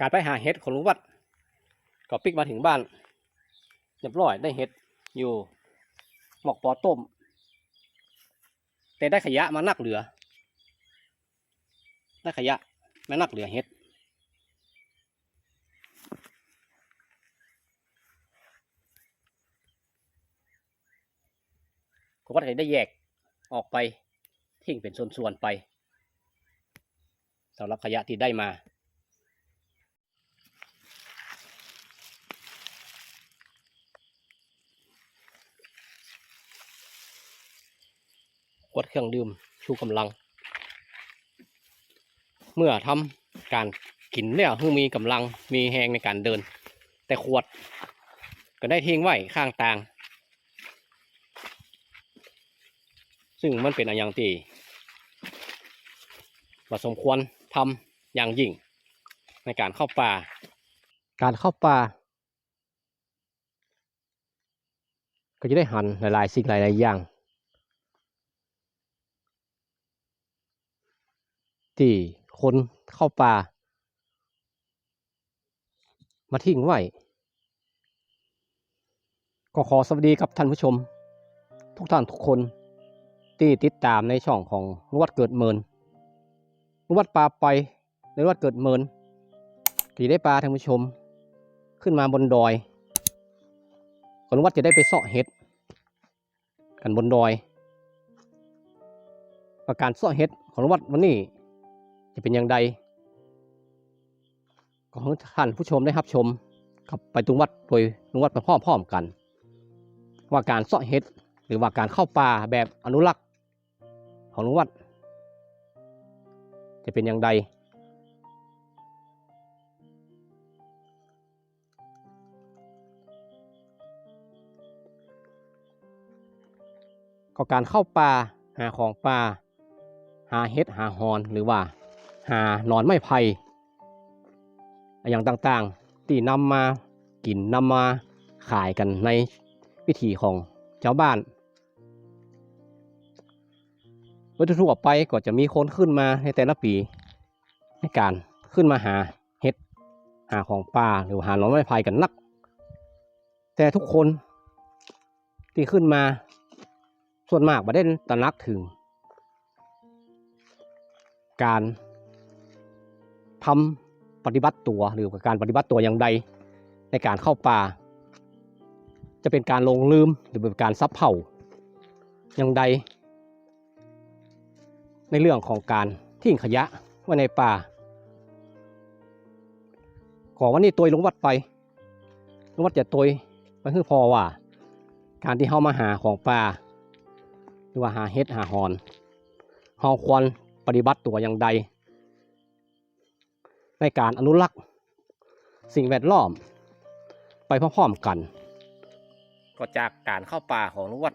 การไปหาเห็ดของลุงวัดก็ปิกมาถึงบ้านเรียบร้อยได้เห็ดอยู่หมอกปอต้ม แต่ได้ขยะมานักเหลือ ได้ขยะมานักเหลือเห็ดก็ว่าได้แยกออกไปทิ้งเป็นส่วนๆไปสำหรับขยะที่ได้มา กดเครื่องดื่มชูกำลัง เมื่อทำการกินเนี่ยคือมีกำลังมีแหงในการเดิน แต่ขวด ก็ได้ทิ้งไว้ข้างทาง ซึ่งมันเป็นอย่างที่ว่าสมควรทำอย่างยิ่ง ในการเข้าป่า การเข้าป่า ก็จะได้หันหลายๆ สิ่งหลาย ๆ อย่าง ที่คนเข้าป่า มาทิ้งไว้ก็ขอสวัสดีกับท่านผู้ชม ทุกท่านทุกคนที่ติดตามในช่องของนวัดเกิดเมินนวัดปลาไปในนวัดเกิดเมินที่ได้ปลาท่านผู้ชม ขึ้นมาบนดอยก่อนวัดจะได้ไปเสาะเห็ดกันบนดอย ประการเสาะเห็ดของวัดวันนี้ จะเป็นอย่างใดก็ให้ท่านผู้ชมได้รับชมกับไปตุงวัดโดยลุงวัดไปพร้อมๆกัน ว่าการเสาะเห็ดหรือว่าการเข้าป่าแบบอนุรักษ์ของลุงวัด จะเป็นอย่างไรก็การเข้าป่าหาของป่าหาเห็ดหาหอนหรือว่า หาหนอนไม้ไผ่อย่างต่างๆ ที่นำมากินนำมาขายกันในวิถีของชาวบ้านโดยทั่วไปก็จะมีคนขึ้นมาในแต่ละปี ในการขึ้นมาหาเห็ดหาของป่าหรือหาหนอนไม้ไผ่กันนัก แต่ทุกคนที่ขึ้นมาส่วนมากประเด็นตระหนักถึง การ ทำปฏิบัติตัวหรือการปฏิบัติตัวอย่างใดในการเข้าป่า จะเป็นการลงลืมหรือเป็นการซับเผ่าอย่างใด ในเรื่องของการทิ้งขยะไว้ในป่า ขอวันนี้ตัวลงวัดไปลงวัดจะตัวไปคือพอว่า การที่เข้ามาหาของป่าหรือว่าหาเห็ดหาหอนเฮาควรปฏิบัติตัวอย่างใด ในการอนุรักษ์สิ่งแวดล้อม ไปพร้อมๆกัน ก็จากการเข้าป่าของลุงวัด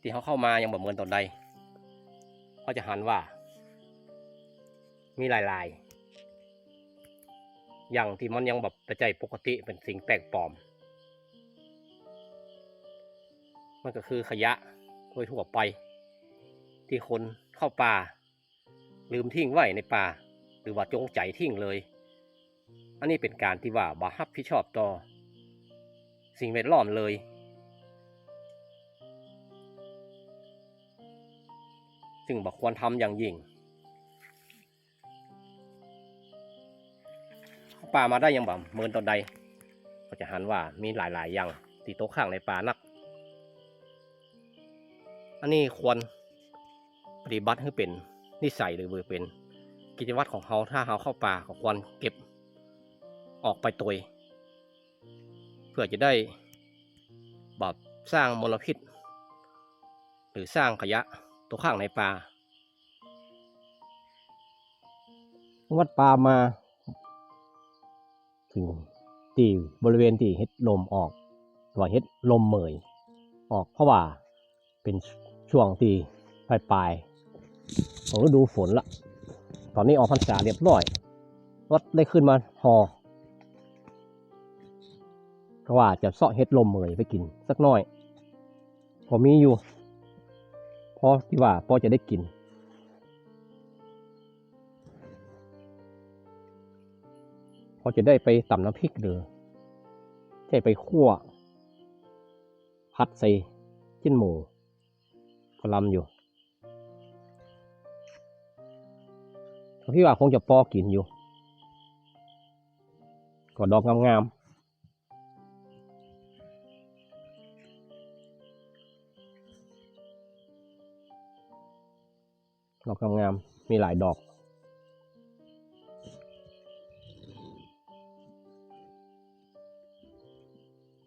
ที่เขาเข้ามายังบ่เหมือนตอนใดเขาจะหันว่า มีหลายๆ อย่างที่มันยังแบบปัจจัยปกติเป็นสิ่งแปลกปลอม มันก็คือขยะโดยทั่วไป ที่คนเข้าป่า ลืมทิ้งไว้ในป่า หรือว่าจงใจทิ้งเลย อันนี้เป็นการที่ว่าบ่รับผิดชอบต่อ สิ่งแวดล้อมเลย ซึ่งบอกควรทำอย่างยิ่งป่ามาได้ยังบ่เมินตอนใด ก็จะหันว่ามีหลาย ๆ อย่างตีโต๊ะข้างในป่านัก อันนี้ควรปฏิบัติให้เป็นนิสัยหรือเป็น กิจวัตรของเขาถ้าเขาเข้าป่าก็ควรเก็บออกไปตัวเพื่อจะได้แบบสร้างมลพิษ หรือสร้างขยะตัวข้างในป่า วัดป่ามาถึงที่บริเวณที่เฮ็ดลมออกว่าเฮ็ดลมเหมยออกเพราะว่าเป็นช่วงที่ปลายปลายของฤดูฝนละ ตอนนี้ออกพรรษาเรียบร้อยรถได้ขึ้นมาหอก็ว่าจะเสาะเฮ็ดลมเหมยไปกินสักหน่อย พอมีอยู่พอที่ว่าพอจะได้กิน พอจะได้ไปตำน้ำพริกหรือใช่ไปคั่ว พัดใส่ชิ้นหมูก็ลำอยู่ พี่ว่าคงจะปอกินอยู่ก็ดอกงามๆดอกงามๆมีหลายดอก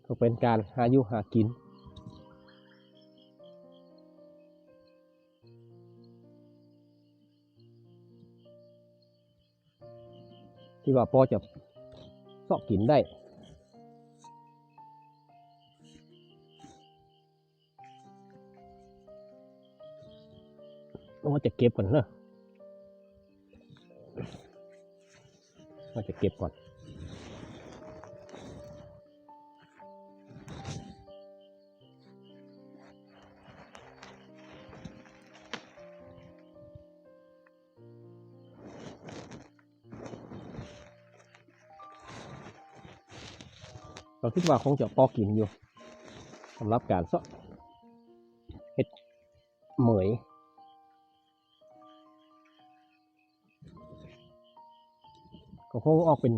ก็เป็นการหาอยุหากิน ที่ว่าพอจะซอกกินได้ต้องว่าจะเก็บก่อนเนอะว่าจะเก็บก่อน เราคิดว่าคงจะพอกินอยู่สำหรับการเสาะเห็ดเหมยก็คงออกเป็น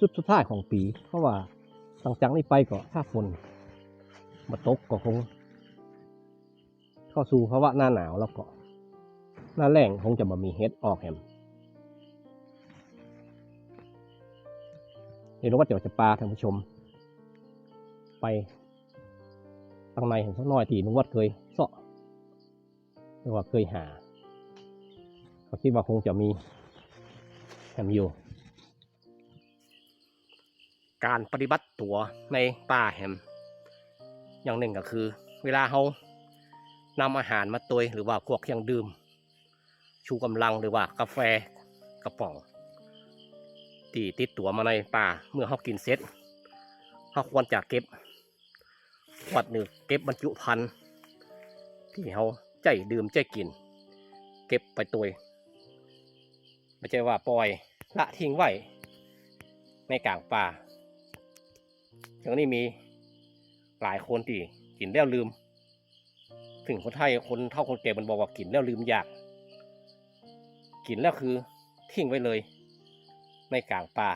จุดสุดท้ายของปี เพราะว่าหลังจากนี้ไปก็ถ้าฝนมาตกก็คง เข้าสู่ภาวะหน้าหนาวแล้วก็ หน้าแรงคงจะมามีเห็ดออกแฮม เดี๋ยวเราก็จะจะปลาท่านผู้ชม ไปทางในเห็นสักหน่อยตีนุวัดเคยเสาะหรือว่าเคยหาเขาคิดว่าคงจะมีแถมอยู่ การปฏิบัติตัวในป่าแฮม อย่างหนึ่งก็คือ เวลาเขานำอาหารมาตวยหรือว่าพวกเครื่องดื่ม ชูกำลังหรือว่ากาแฟกระป๋อง ที่ติดตัวมาในป่าเมื่อเขากินเสร็จเขาควรจะเก็บขวดหนึ่งเก็บบรรจุภัณฑ์ที่เขาใจดื่มใจกิน เก็บไปตัวไม่ใช่ว่าปล่อยละทิ้งไว้ในกลางป่าอย่างนี้มีหลายคนที่กินแล้วลืม ถึงคนไทยคนเท่าคนแก่มันบอกว่ากินแล้วลืมอยาก กินแล้วคือทิ้งไว้เลย ในกลางป่า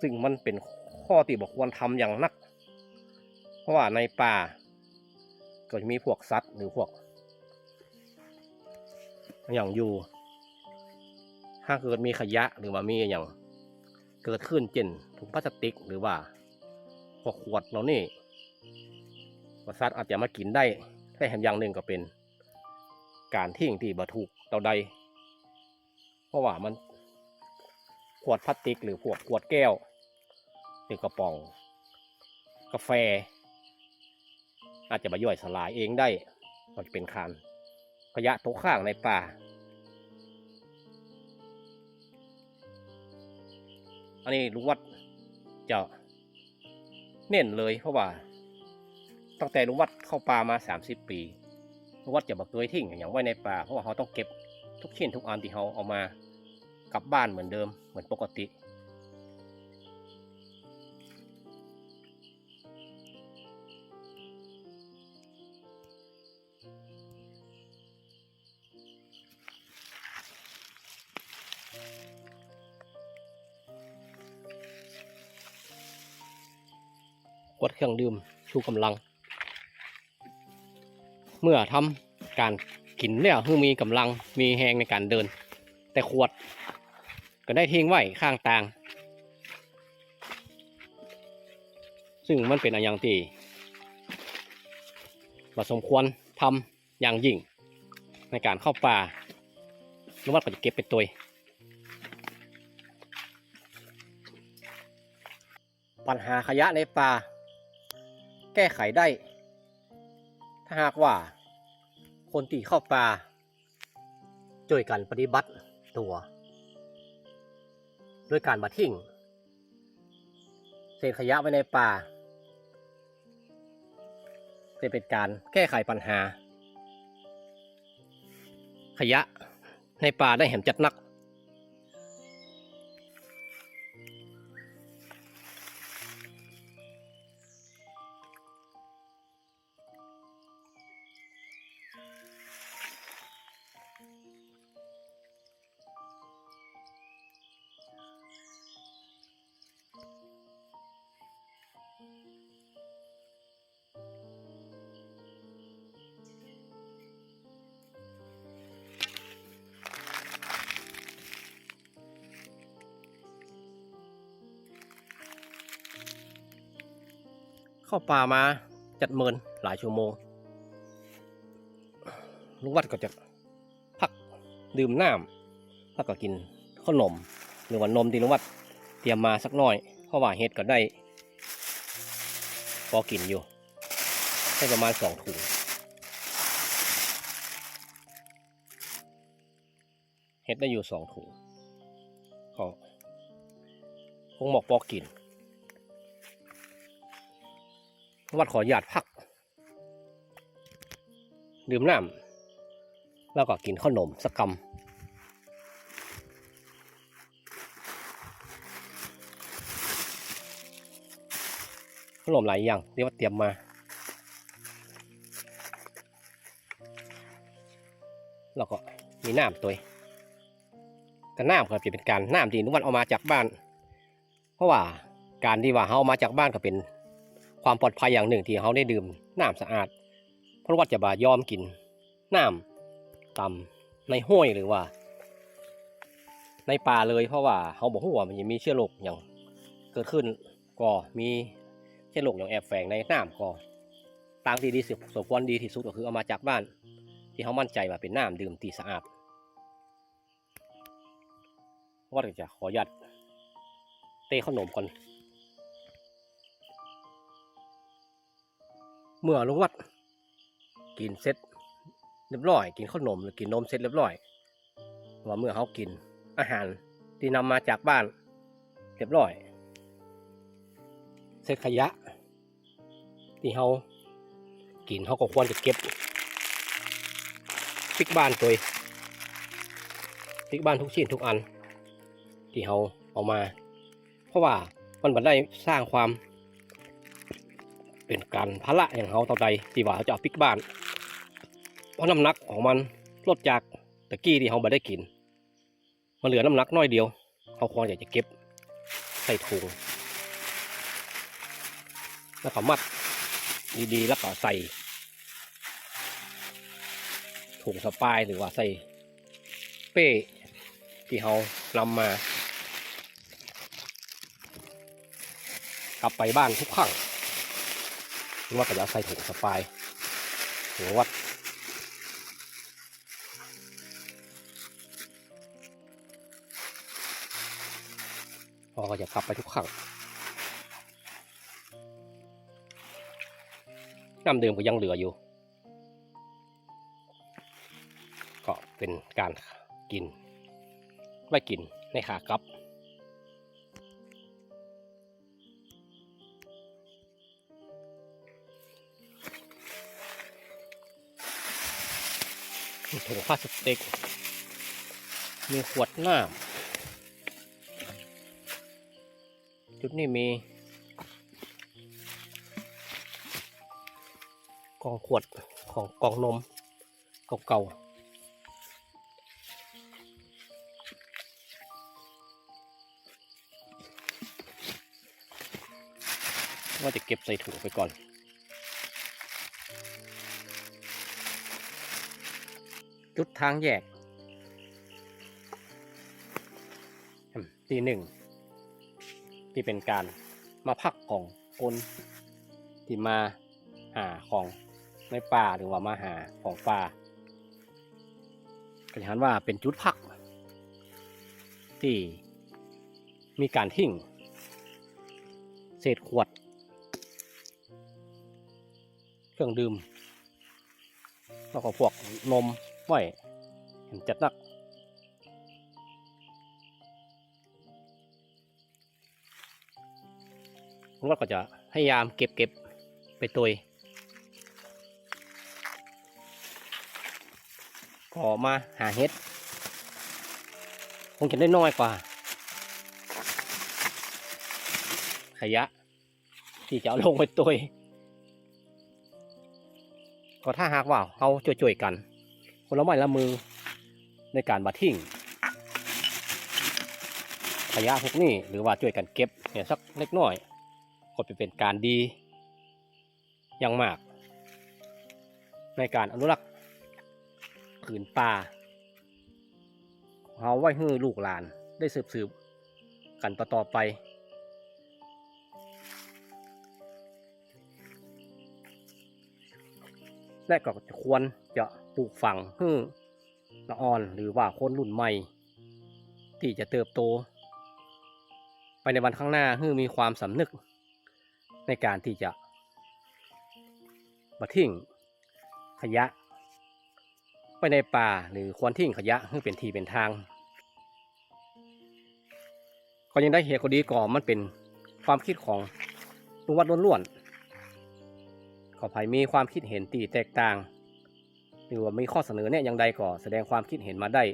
ซึ่งมันเป็นข้อที่บอกควรทำอย่างนัก เพราะว่าในป่า ก็จะมีพวกสัตว์หรือพวก อย่างอยู่ ถ้าเกิดมีขยะหรือว่ามีอย่าง เกิดขึ้นเช่นถุงพลาสติกหรือว่าพวกขวดเหล่านี้ว่สัตว์อาจจะมากินได้แต่แห่งอย่างหนึ่งก็เป็น การทิ้งที่บรถูกเตาใด เพราะว่ามัน ขวดพลาสติก หรือพวกขวดแก้ว หรือกระป๋อง กาแฟ อาจจะมาย่อยสลายเองได้ก็จะเป็นคานขยะตกข้างในป่า อันนี้ลุงวัดจะเน้นเลยเพราะว่า ตั้งแต่ลุงวัดเข้าป่ามา 30 ปีลุงวัดจะมาเคยทิ้งอย่างไว้ในป่าเพราะว่าเขาต้องเก็บทุกชิ้นทุกอันที่เขาเอามา กลับบ้านเหมือนเดิมเหมือนปกติกดเครื่องดื่มชูกำลัง เมื่อทำการกินแล้วคือมีกำลังมีแหงในการเดิน แต่ขวด ก็ได้ทิ้งไว้ข้างตาง ซึ่งมันเป็นอย่างที่บ่สมควรทำอย่างยิ่ง ในการเข้าป่าหรือว่าก็จะเก็บเป็นตัวปัญหาขยะในป่า แก้ไขได้ ถ้าหากว่า คนที่เข้าป่าช่วยกันปฏิบัติตัว ด้วยการมาทิ้งเศษขยะไว้ในป่าจะเป็นการแก้ไขปัญหา ขยะในป่าได้เห็นจัดนัก เข้าป่ามาจัดเมินหลายชั่วโมงลุงวัดก็จะพักดื่มน้ำแล้วก็กินขนมหรือว่านมที่ลุงวัดเตรียมมาสักหน่อย เพราะว่าเฮ็ดก็ได้พอกินอยู่ได้ประมาณสองถุงเฮ็ดได้อยู่สองถุงก็คงหมอกพอกิน วัดขอหยาดพัก ดื่มน้ำแล้วก็กินขนมสักกำขนมหลายอย่างที่ว่าเตรียมมาแล้วก็มีน้ำตัวกันน้ำครับจะเป็นการน้ำที่นุวันเอามาจากบ้าน เพราะว่าการที่ว่าเขาเอามาจากบ้านก็เป็น ความปลอดภัยอย่างหนึ่งที่เขาได้ดื่มน้ำสะอาด เพราะว่าจะบายอมกินน้ำตำในห้วยหรือว่า ในป่าเลยเพราะว่าเขาบอกว่ามันยังมีเชื้อโรคอย่างเกิดขึ้นก็มีเชื้อโรคอย่างแอบแฝงในน้ำก็ตางที่ดีสุดสมควรดีที่สุดก็คือเอามาจากบ้าน ที่เขามั่นใจว่าเป็นน้ำดื่มที่สะอาดว่าจะขออนุญาตเตะขนมก่อน เมื่อลุงวัด กินเสร็จเรียบร้อย กินขนมหรือกินนมเสร็จเรียบร้อยว่าเมื่อเขากินอาหารที่นำมาจากบ้าน เรียบร้อยเศษขยะ ที่เขากินเขาก็ควรจะเก็บปิกบ้านตัวปิกบ้านทุกชิ้นทุกอัน ที่เขาเอามา เพราะว่ามันบันได้สร้างความ เป็นการพละอย่างเขาต่อใดที่ว่าเขาจะเอาปิกบ้าน เพราะน้ำหนักของมันลดจากตะกี้ที่เขาไม่ได้กิน มันเหลือน้ำหนักน้อยเดียวเขาควรอยากจะเก็บใส่ถุงแล้วก็มัดดีๆแล้วก็ใส่ถุงสปายหรือว่าใส่เป้ที่เขานำมา กลับไปบ้านทุกครั้ง หรือว่าก็จะใส่ถุงสปายถุงวัดพอก็จะกลับไปทุกครั้งน้ำเดื่มก็ยังเหลืออยู่ ก็เป็นการกิน ไว้กินในขากลับ ถุงพลาสติก มีขวดน้ำจุดนี้มีกล่องขวดของกล่องนมเก่าๆว่าจะเก็บใส่ถุงไปก่อน จุดทางแยก ตีหนึ่งที่เป็นการมาพักของคนที่มาหาของในป่าหรือว่ามาหาของป่าก็จะเห็นว่าเป็นจุดพัก ที่มีการทิ้งเศษขวด เครื่องดื่มแล้วก็พวกนม ไว้เห็นจัดหนักผมว่าก็จะพยายามเก็บเก็บไปตัวก็มาหาเห็ดคงจะได้น้อยกว่า ขยะ ที่จะเอาลงไปตัวก็ถ้าหากว่าเขาช่วยๆกัน คนละไม้ละมือในการบัดทิ้งขยะพวกนี้หรือว่าช่วยกันเก็บเนี่ยสักเล็กน้อยก็จะเป็นการดีอย่างมาก ในการอนุรักษ์ผืนป่าเอาไว้ให้ลูกหลานได้สืบสืบกันต่อๆไป และก็ควรจะ ปลูกฝังให้ละอ่อนหรือว่าคนรุ่นใหม่ ที่จะเติบโต ไปในวันข้างหน้าให้มีความสำนึก ในการที่จะมาทิ้งขยะ ไปในป่าหรือควรทิ้งขยะให้เป็นทีเป็นทาง ก็ยังได้เหตุก็ดีก่อมันเป็นความคิดของลุงวัดล้วนๆขอภัยมีความคิดเห็นตีแตกต่าง หรือว่ามีข้อเสนอเนี่ยอย่างใดก็แสดงความคิดเห็นมาได้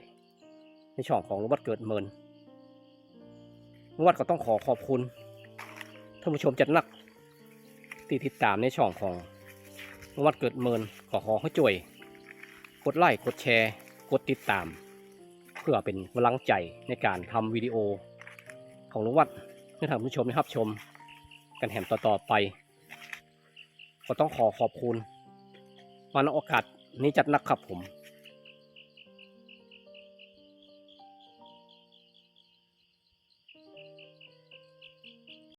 ในช่องของลุงวัดเกิดเมินลุงวัดก็ต้องขอขอบคุณท่านผู้ชมจัดหนักที่ติดตามในช่องของลุงวัดเกิดเมินขอขอให้ช่วย กดไลค์กดแชร์ กดติดตาม เพื่อเป็นกำลังใจในการทำวิดีโอ ของลุงวัดให้ท่านผู้ชมได้รับชม กันแหมต่อๆไป ก็ต้องขอขอบคุณมาณโอกาส นี่จัดนักครับผม